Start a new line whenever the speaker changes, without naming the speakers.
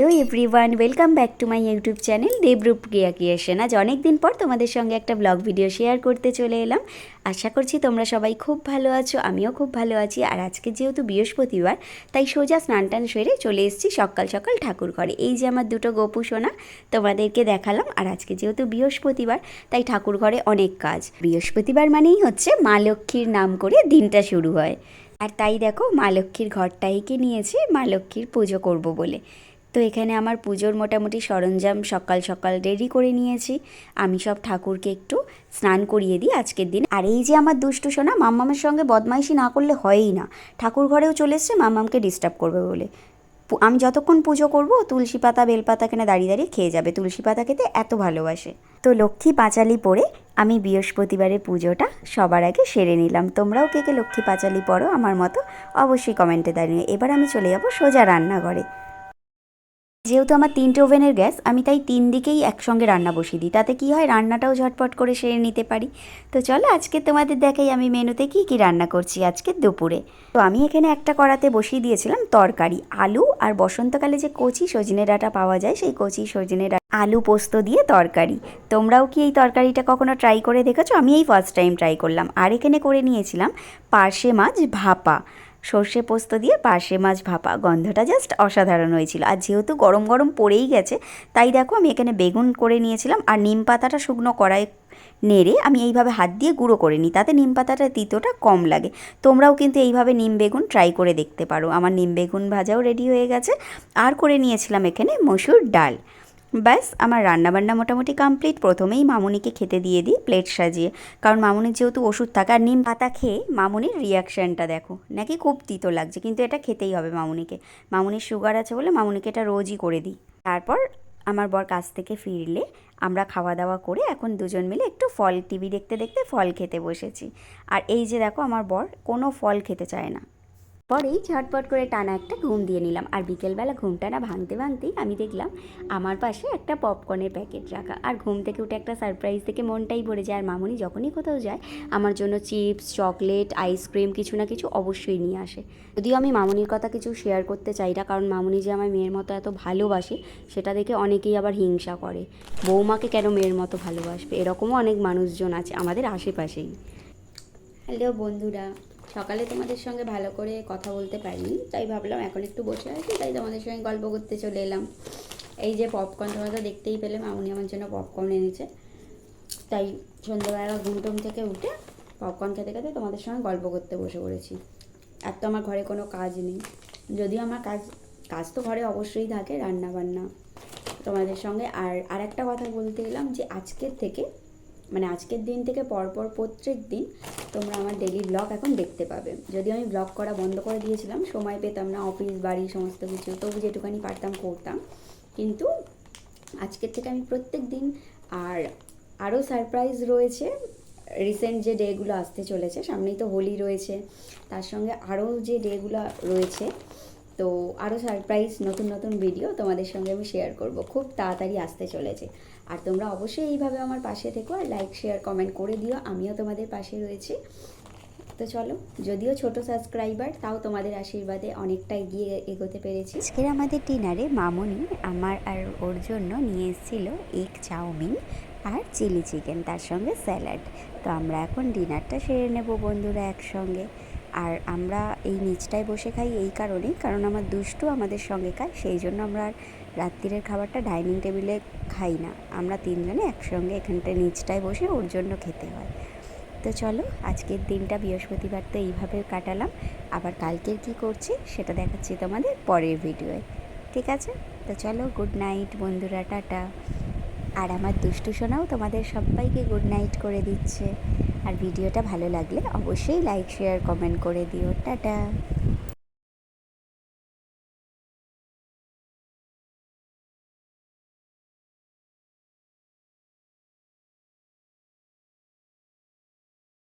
Hello everyone welcome back to my YouTube channel Debrup ক্রিয়া creation আজ অনেক দিন পর তোমাদের সঙ্গে একটা ব্লগ ভিডিও শেয়ার করতে চলে এলাম। আশা করছি তোমরা সবাই খুব ভালো আছো, আমিও খুব ভালো আছি। আর আজকে যেহেতু বৃহস্পতিবার, তাই সোজা স্নান টান সেরে চলে এসেছি সকাল সকাল ঠাকুর ঘরে। এই যে আমার দুটো গোপু সোনা, তোমাদেরকে দেখালাম। আর আজকে যেহেতু বৃহস্পতিবার, তাই ঠাকুর ঘরে অনেক কাজ। বৃহস্পতিবার মানেই হচ্ছে মা লক্ষ্মীর নাম করে দিনটা শুরু হয়। আর তাই দেখো, মা লক্ষ্মীর ঘরটাইকে নিয়েছে, মা লক্ষ্মীর পুজো করব বলে। তো এখানে আমার পুজোর মোটামুটি সরঞ্জাম সকাল সকাল রেডি করে নিয়েছি। আমি সব ঠাকুরকে একটু স্নান করিয়ে দিই আজকের দিন। আর এই যে আমার দুষ্টু সোনা, মাম্মামের সঙ্গে বদমাইশি না করলে হয়ই না। ঠাকুর ঘরেও চলে এসছে, মাম্মামকে ডিস্টার্ব করবে বলে। আমি যতক্ষণ পুজো করব, তুলসী পাতা বেলপাতা কেনে দাঁড়িয়ে দাঁড়িয়ে খেয়ে যাবে। তুলসী পাতা খেতে এত ভালোবাসে। তো লক্ষ্মী পাঁচালি পরে আমি বৃহস্পতিবারের পুজোটা সবার আগে সেরে নিলাম। তোমরাও কে কে লক্ষ্মী পাঁচালি পড়ো আমার মতো অবশ্যই কমেন্টে দাঁড়িয়ে এবার আমি চলে যাব সোজা রান্নাঘরে। যেহেতু আমার তিনটে ওভেনের গ্যাস, আমি তাই তিন দিকেই একসঙ্গে রান্না বসিয়ে দিই। তাতে কি হয়, রান্নাটাও ঝটপট করে সেরে নিতে পারি। তো চলো আজকে তোমাদের দেখাই আমি মেনুতে কি কি রান্না করছি আজকে দুপুরে। তো আমি এখানে একটা কড়াতে বসিয়ে দিয়েছিলাম তরকারি, আলু আর বসন্তকালে যে কচি সজনে ডাঁটা পাওয়া যায়, সেই কচি সজনে ডাঁটা, আলু পোস্ত দিয়ে তরকারি। তোমরাও কি এই তরকারিটা কখনো ট্রাই করে দেখেছ? আমি এই ফার্স্ট টাইম ট্রাই করলাম। আর এখানে করে নিয়েছিলাম পার্শে মাছ ভাপা। সর্ষে পোস্ত দিয়ে পার্শে মাছ ভাপা, গন্ধটা জাস্ট অসাধারণ হয়েছিল। আর যেহেতু গরম গরম পড়েই গেছে, তাই দেখো আমি এখানে বেগুন করে নিয়েছিলাম আর নিম পাতাটা শুকনো কড়াই নেড়ে আমি এইভাবে হাত দিয়ে গুঁড়ো করে নিই, তাতে নিম পাতাটা তিতোটা কম লাগে। তোমরাও কিন্তু এইভাবে নিম বেগুন ট্রাই করে দেখতে পারো। আমার নিম বেগুন ভাজাও রেডি হয়ে গেছে। আর করে নিয়েছিলাম এখানে মসুর ডাল। ব্যাস, আমার রান্নাবান্না মোটামুটি কমপ্লিট প্রথমেই মামুনিকে খেতে দিয়ে দিই প্লেট সাজিয়ে। কারণ মামুনির যেহেতু ওষুধ থাকে আর নিম পাতা খেয়ে মামুনির রিয়াকশানটা দেখো, নাকি খুব তিতো লাগছে, কিন্তু এটা খেতেই হবে মামুনিকে। মামুনির সুগার আছে বলে মামুনিকে এটা রোজই করে দিই। তারপর আমার বর কাছ থেকে ফিরলে আমরা খাওয়া দাওয়া করে এখন দুজন মিলে একটু ফল টিভি দেখতে দেখতে ফল খেতে বসেছি। আর এই যে দেখো আমার বর কোনো ফল খেতে চায় না। পরেই ঝটপট করে টানা একটা ঘুম দিয়ে নিলাম। আর বিকেলবেলা ঘুমটা না ভাঙতে ভাঙতেই আমি দেখলাম আমার পাশে একটা পপকর্নের প্যাকেট রাখা। আর ঘুম থেকে উঠে একটা সারপ্রাইজ থেকে মনটাই ভরে যায়। আর মামুনি যখনই কোথাও যায়, আমার জন্য চিপস, চকলেট, আইসক্রিম কিছু না কিছু অবশ্যই নিয়ে আসে। যদিও আমি মামুনির কথা কিছু শেয়ার করতে চাই না, কারণ মামুনি যে আমার মেয়ের মতো এত ভালোবাসে, সেটা দেখে অনেকেই আবার হিংসা করে। বৌমাকে কেন মেয়ের মতো ভালোবাসবে? এরকমও অনেক মানুষজন আছে আমাদের আশেপাশেই। হ্যালো বন্ধুরা সকালে তোমাদের সঙ্গে ভালো করে কথা বলতে পারিনি, তাই ভাবলাম এখন একটু বসে আছি, তাই তোমাদের সঙ্গে গল্প করতে চলে এলাম। এই যে পপকর্ন তোমরা তো দেখতেই পেলে, মামুনি আমার জন্য পপকর্ন এনেছে। তাই সন্ধ্যাবেলা ঘুম টুম থেকে উঠে পপকর্ন খেতে খেতে তোমাদের সঙ্গে গল্প করতে বসে পড়েছি। আর তো আমার ঘরে কোনো কাজ নেই। যদিও আমার কাজ কাজ তো ঘরে অবশ্যই থাকে রান্না বান্না তোমাদের সঙ্গে আর আরেকটা কথা বলতে এলাম যে আজকের থেকে মানে আজকের দিন থেকে পরপর প্রত্যেক দিন তোমরা আমার ডেলি ব্লগ এখন দেখতে পাবে। যদিও আমি ব্লগ করা বন্ধ করে দিয়েছিলাম, সময় পেতাম না অফিস বাড়ি, সমস্ত কিছু, তবু যেটুকানি পারতাম করতাম। কিন্তু আজকের থেকে আমি প্রত্যেক দিন আর আরও সারপ্রাইজ রয়েছে রিসেন্ট যে ডেগুলো আসতে চলেছে, সামনেই তো হোলি রয়েছে, তার সঙ্গে আরও যে ডেগুলো রয়েছে, তো আরও সারপ্রাইজ নতুন নতুন ভিডিও তোমাদের সঙ্গে আমি শেয়ার করব। খুব তাড়াতাড়ি আসতে চলেছে। আর তোমরা অবশ্যই এইভাবে আমার পাশে থেকো আর লাইক শেয়ার কমেন্ট করে দিও। আমিও তোমাদের পাশে রয়েছি। তো চলো, যদিও ছোট সাবস্ক্রাইবার তাও তোমাদের আশীর্বাদে অনেকটা এগিয়ে এগোতে পেরেছি। আজকের আমাদের ডিনারে মামনি আমার আর ওর জন্য নিয়ে এসেছিল এগ চাউমিন আর চিলি চিকেন তার সঙ্গে স্যালাড তো আমরা এখন ডিনারটা সেরে নেব বন্ধুরা একসঙ্গে। আর আমরা এই নিচটায় বসে খাই এই কারণেই, কারণ আমার দুষ্টু আমাদের সঙ্গে খায়, সেই জন্য আমরা আর রাত্রিরের খাবারটা ডাইনিং টেবিলে খাই না। আমরা তিনজনে একসঙ্গে এখানটায় নিচটায় বসে ওর জন্য খেতে হয়। তো চলো, আজকের দিনটা বৃহস্পতিবার তো এইভাবে কাটালাম। আবার কালকের কি করছি সেটা দেখাচ্ছি তোমাদের পরের ভিডিওয়ে। ঠিক আছে? তো চলো, গুড নাইট বন্ধুরা, টাটা। আর আমার দুষ্টু সোনাও তোমাদের সবাইকে গুড নাইট করে দিচ্ছে। আর ভিডিওটা ভালো লাগলে অবশ্যই লাইক শেয়ার কমেন্ট করে দিও। টাটা।